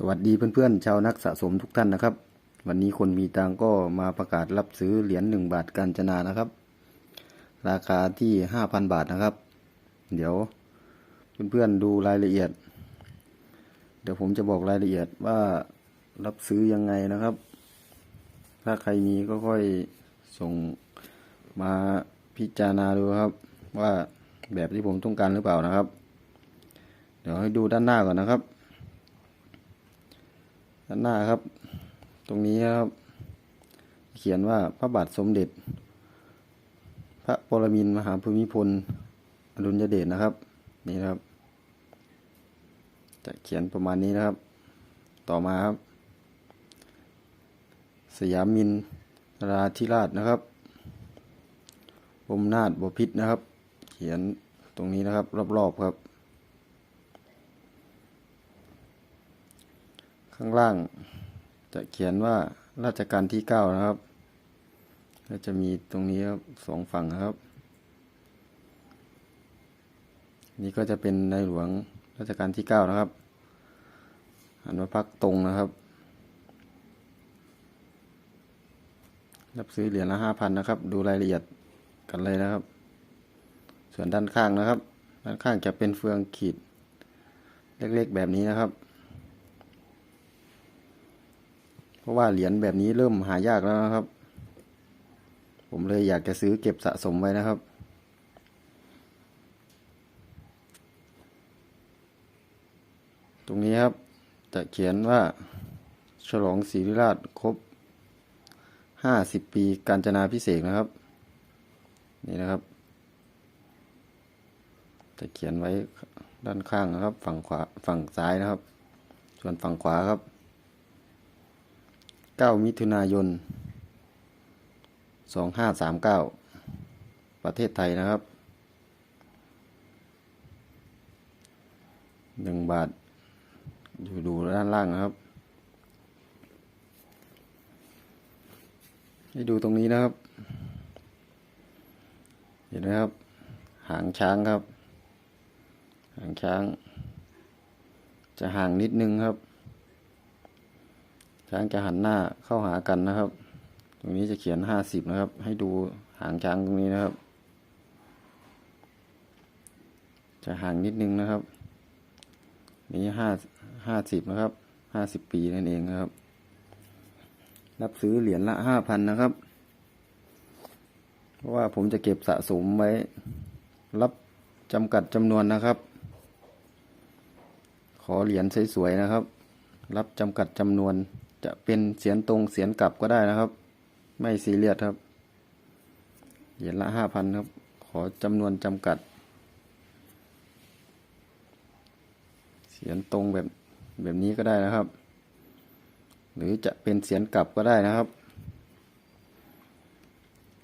สวัสดีเพื่อนๆ ชาวนักสะสมทุกท่านนะครับ วันนี้คนมีตังก็มาประกาศรับซื้อเหรียญหนึ่งบาทกาญจนานะครับ ราคาที่ห้าพันบาทนะครับ เดี๋ยวเพื่อนๆดูรายละเอียด เดี๋ยวผมจะบอกรายละเอียดว่ารับซื้อยังไงนะครับ ถ้าใครมีก็ค่อยส่งมาพิจารณาดูครับ ว่าแบบที่ผมต้องการหรือเปล่านะครับ เดี๋ยวให้ดูด้านหน้าก่อนนะครับ ด้านหน้าครับ ตรงนี้ครับ เขียนว่าพระบาทสมเด็จ พระปรมินทรมหาภูมิพลอดุลยเดชนะครับ นี่นะครับ จะเขียนประมาณนี้นะครับ ต่อมาครับ สยามินราธิราชนะครับอมนาถบพิษนะครับ เขียนตรงนี้นะครับ รอบๆครับ ข้างล่าง จะเขียนว่าราชการที่เก้านะครับ ก็จะมีตรงนี้ครับสองฝั่งครับ นี่ก็จะเป็นในหลวงราชการที่เก้านะครับหันมาพักตรงนะครับ รับซื้อเหรียญละห้าพันนะครับ ดูรายละเอียดกันเลยนะครับ ส่วนด้านข้างนะครับ ด้านข้างจะเป็นเฟืองขีดเล็กๆแบบนี้นะครับ เพ ราะว่าเหรียญแบบนี้เริ่มหายากแล้วนะครับ ผมเลยอยากจะซื้อเก็บสะสมไว้นะครับ ตรงนี้ครับจะเขียนว่าฉลองศรีริราชครบห้าสิบปีการจนาพิเศษนะครับ นี่นะครับ จะเขียนไว้ด้านข้างนะครับ ฝั่งขวาฝั่งซ้ายนะครับ ส่วนฝั่งขวาครับ 9 มิถุนายน 2539 ประเทศไทยนะครับ 1 บาท อยู่ดูด้านล่างนะครับ ให้ดูตรงนี้นะครับ เห็นไหมครับ หางช้างครับ หางช้าง จะห่างนิดนึงครับ ช้างจะหันหน้าเข้าหากันนะครับ ตรงนี้จะเขียนห้าสิบนะครับ ให้ดูหางช้างตรงนี้นะครับ จะห่างนิดนึงนะครับ นี้ห้าห้าสิบนะครับห้าสิบปีนั่นเองนะครับ รับซื้อเหรียญละห้าพันนะครับ เพราะว่าผมจะเก็บสะสมไว้ รับจำกัดจำนวนนะครับ ขอเหรียญสวยๆนะครับ รับจำกัดจำนวน จะเป็นเสียนตรงเสียนกลับก็ได้นะครับ ไม่ซีเรียสครับ เหรียญละห้าพันครับ ขอจำนวนจำกัด เสียนตรงแบบแบบนี้ก็ได้นะครับ หรือจะเป็นเสียนกลับก็ได้นะครับ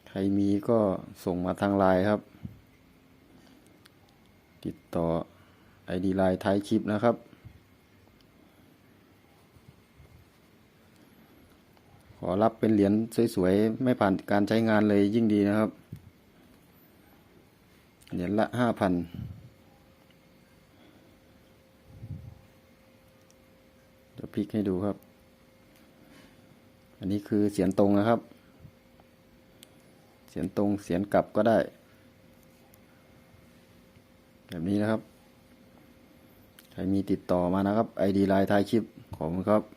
ใครมีก็ส่งมาทางไลน์ครับ ติดต่อ ID ไลน์ท้ายคลิปนะครับ อรับเป็นเหรียญสวยๆ ไม่ผ่านการใช้งานเลยยิ่งดีนะครับ เหรียญละห้าพันเดี๋ยวพลิกให้ดูครับ อันนี้คือเสียนตรงนะครับ เสียนตรงเสียนกลับก็ได้ แบบนี้นะครับ ใครมีติดต่อมานะครับ ID ไลน์ท้ายคลิปขอบคุณครับ